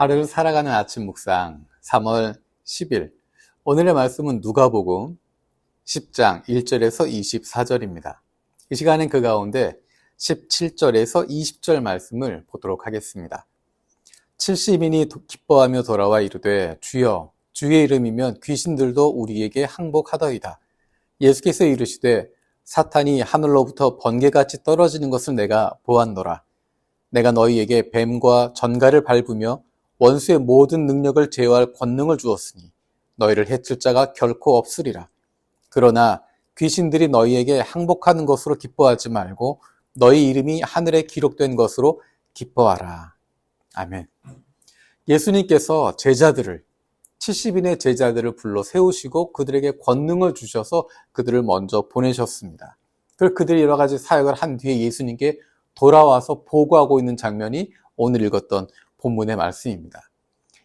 하루를 살아가는 아침 묵상 3월 10일 오늘의 말씀은 누가복음 10장 1절에서 24절입니다. 이 시간엔 그 가운데 17절에서 20절 말씀을 보도록 하겠습니다. 70인이 기뻐하며 돌아와 이르되 주여 주의 이름이면 귀신들도 우리에게 항복하더이다. 예수께서 이르시되 사탄이 하늘로부터 번개같이 떨어지는 것을 내가 보았노라. 내가 너희에게 뱀과 전갈을 밟으며 원수의 모든 능력을 제어할 권능을 주었으니 너희를 해칠 자가 결코 없으리라. 그러나 귀신들이 너희에게 항복하는 것으로 기뻐하지 말고 너희 이름이 하늘에 기록된 것으로 기뻐하라. 아멘. 예수님께서 제자들을 70인의 제자들을 불러 세우시고 그들에게 권능을 주셔서 그들을 먼저 보내셨습니다. 그리고 그들이 여러 가지 사역을 한 뒤에 예수님께 돌아와서 보고하고 있는 장면이 오늘 읽었던 본문의 말씀입니다.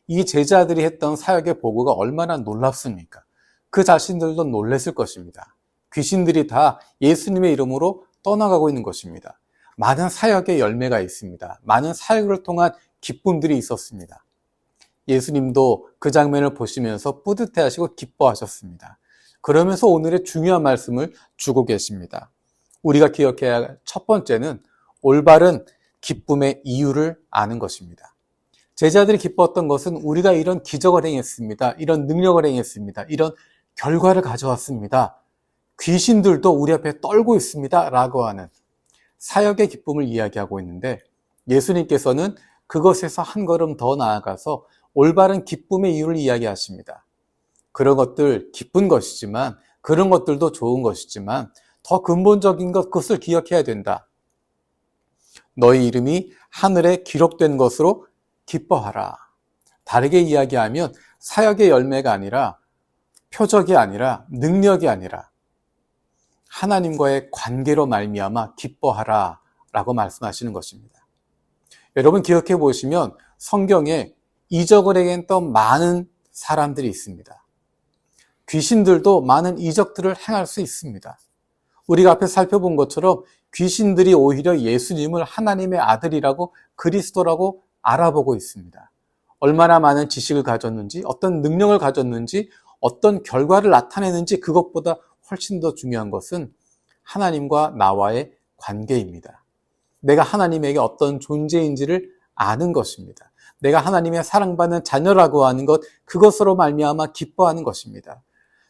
이 제자들이 했던 사역의 보고가 얼마나 놀랍습니까? 그 자신들도 놀랬을 것입니다. 귀신들이 다 예수님의 이름으로 떠나가고 있는 것입니다. 많은 사역의 열매가 있습니다. 많은 사역을 통한 기쁨들이 있었습니다. 예수님도 그 장면을 보시면서 뿌듯해 하시고 기뻐하셨습니다. 그러면서 오늘의 중요한 말씀을 주고 계십니다. 우리가 기억해야 할 첫 번째는 올바른 기쁨의 이유를 아는 것입니다. 제자들이 기뻤던 것은 우리가 이런 기적을 행했습니다. 이런 능력을 행했습니다. 이런 결과를 가져왔습니다. 귀신들도 우리 앞에 떨고 있습니다. 라고 하는 사역의 기쁨을 이야기하고 있는데 예수님께서는 그것에서 한 걸음 더 나아가서 올바른 기쁨의 이유를 이야기하십니다. 그런 것들 기쁜 것이지만 그런 것들도 좋은 것이지만 더 근본적인 것 그것을 기억해야 된다. 너희 이름이 하늘에 기록된 것으로 기뻐하라. 다르게 이야기하면 사역의 열매가 아니라 표적이 아니라 능력이 아니라 하나님과의 관계로 말미암아 기뻐하라 라고 말씀하시는 것입니다. 여러분 기억해 보시면 성경에 이적을 행했던 많은 사람들이 있습니다. 귀신들도 많은 이적들을 행할 수 있습니다. 우리가 앞에 살펴본 것처럼 귀신들이 오히려 예수님을 하나님의 아들이라고 그리스도라고 알아보고 있습니다. 얼마나 많은 지식을 가졌는지, 어떤 능력을 가졌는지, 어떤 결과를 나타내는지 그것보다 훨씬 더 중요한 것은 하나님과 나와의 관계입니다. 내가 하나님에게 어떤 존재인지를 아는 것입니다. 내가 하나님의 사랑받는 자녀라고 하는 것, 그것으로 말미암아 기뻐하는 것입니다.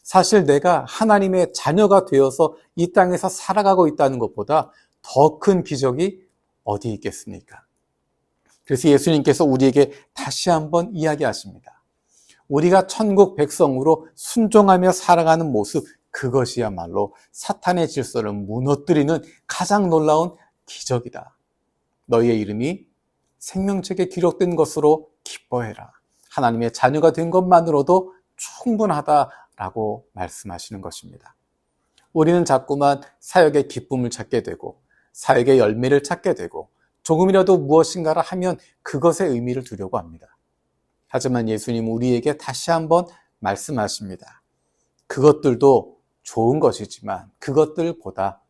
사실 내가 하나님의 자녀가 되어서 이 땅에서 살아가고 있다는 것보다 더 큰 기적이 어디 있겠습니까? 그래서 예수님께서 우리에게 다시 한번 이야기하십니다. 우리가 천국 백성으로 순종하며 살아가는 모습, 그것이야말로 사탄의 질서를 무너뜨리는 가장 놀라운 기적이다. 너희의 이름이 생명책에 기록된 것으로 기뻐해라. 하나님의 자녀가 된 것만으로도 충분하다라고 말씀하시는 것입니다. 우리는 자꾸만 사역의 기쁨을 찾게 되고 사역의 열매를 찾게 되고 조금이라도 무엇인가를 하면 그것의 의미를 두려고 합니다. 하지만 예수님 우리에게 다시 한번 말씀하십니다. 그것들도 좋은 것이지만 그것들보다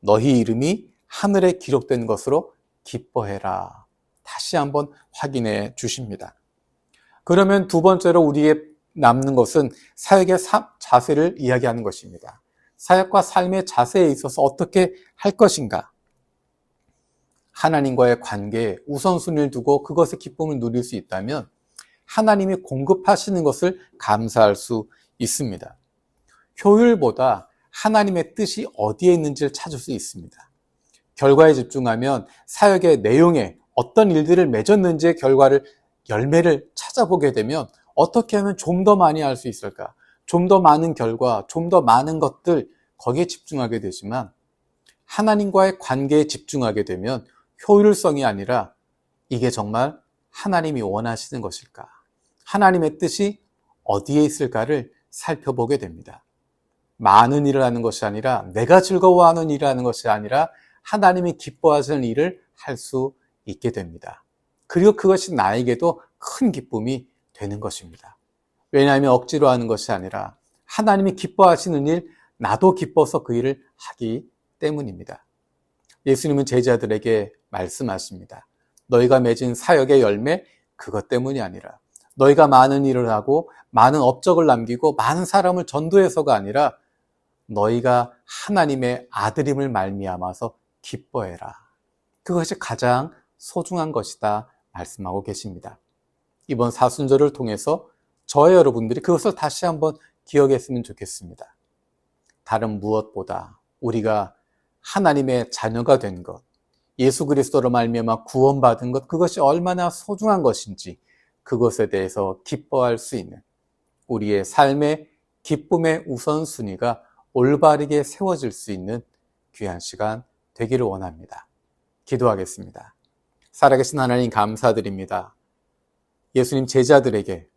너희 이름이 하늘에 기록된 것으로 기뻐해라. 다시 한번 확인해 주십니다. 그러면 두 번째로 우리의 남는 것은 사역의 자세를 이야기하는 것입니다. 사역과 삶의 자세에 있어서 어떻게 할 것인가? 하나님과의 관계에 우선순위를 두고 그것의 기쁨을 누릴 수 있다면 하나님이 공급하시는 것을 감사할 수 있습니다. 효율보다 하나님의 뜻이 어디에 있는지를 찾을 수 있습니다. 결과에 집중하면 사역의 내용에 어떤 일들을 맺었는지의 결과를 열매를 찾아보게 되면 어떻게 하면 좀 더 많이 할 수 있을까? 좀 더 많은 결과, 좀 더 많은 것들 거기에 집중하게 되지만 하나님과의 관계에 집중하게 되면 효율성이 아니라 이게 정말 하나님이 원하시는 것일까? 하나님의 뜻이 어디에 있을까를 살펴보게 됩니다. 많은 일을 하는 것이 아니라 내가 즐거워하는 일을 하는 것이 아니라 하나님이 기뻐하시는 일을 할 수 있게 됩니다. 그리고 그것이 나에게도 큰 기쁨이 되는 것입니다. 왜냐하면 억지로 하는 것이 아니라 하나님이 기뻐하시는 일, 나도 기뻐서 그 일을 하기 때문입니다. 예수님은 제자들에게 말씀하십니다. 너희가 맺은 사역의 열매, 그것 때문이 아니라 너희가 많은 일을 하고 많은 업적을 남기고 많은 사람을 전도해서가 아니라 너희가 하나님의 아들임을 말미암아서 기뻐해라. 그것이 가장 소중한 것이다 말씀하고 계십니다. 이번 사순절을 통해서 저의 여러분들이 그것을 다시 한번 기억했으면 좋겠습니다. 다른 무엇보다 우리가 하나님의 자녀가 된 것, 예수 그리스도로 말미암아 구원받은 것 그것이 얼마나 소중한 것인지 그것에 대해서 기뻐할 수 있는 우리의 삶의 기쁨의 우선순위가 올바르게 세워질 수 있는 귀한 시간 되기를 원합니다. 기도하겠습니다. 살아계신 하나님 감사드립니다. 예수님 제자들에게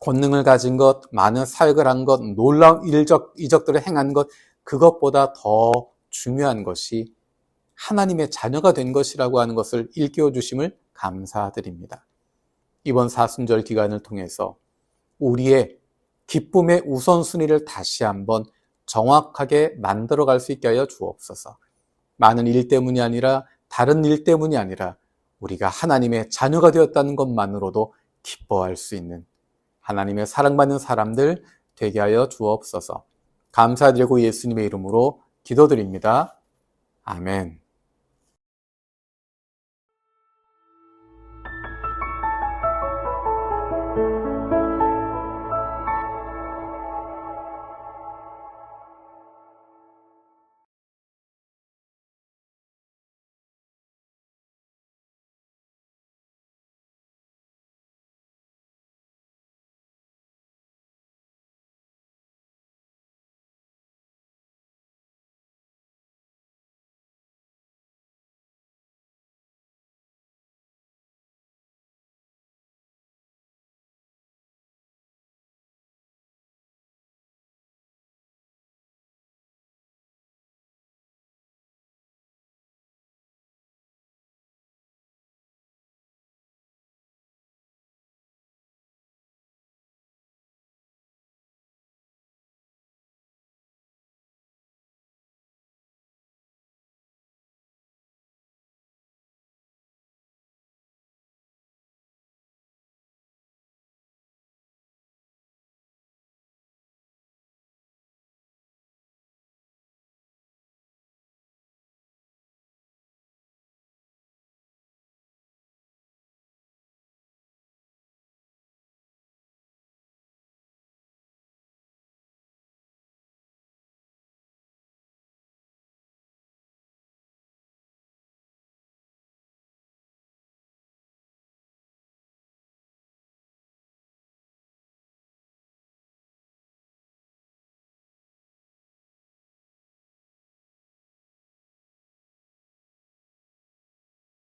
권능을 가진 것, 많은 사역을 한 것, 놀라운 일적, 이적들을 행한 것, 그것보다 더 중요한 것이 하나님의 자녀가 된 것이라고 하는 것을 일깨워 주심을 감사드립니다. 이번 사순절 기간을 통해서 우리의 기쁨의 우선순위를 다시 한번 정확하게 만들어 갈 수 있게 하여 주옵소서. 많은 일 때문이 아니라 다른 일 때문이 아니라 우리가 하나님의 자녀가 되었다는 것만으로도 기뻐할 수 있는 하나님의 사랑받는 사람들 되게 하여 주옵소서. 감사드리고 예수님의 이름으로 기도드립니다. 아멘.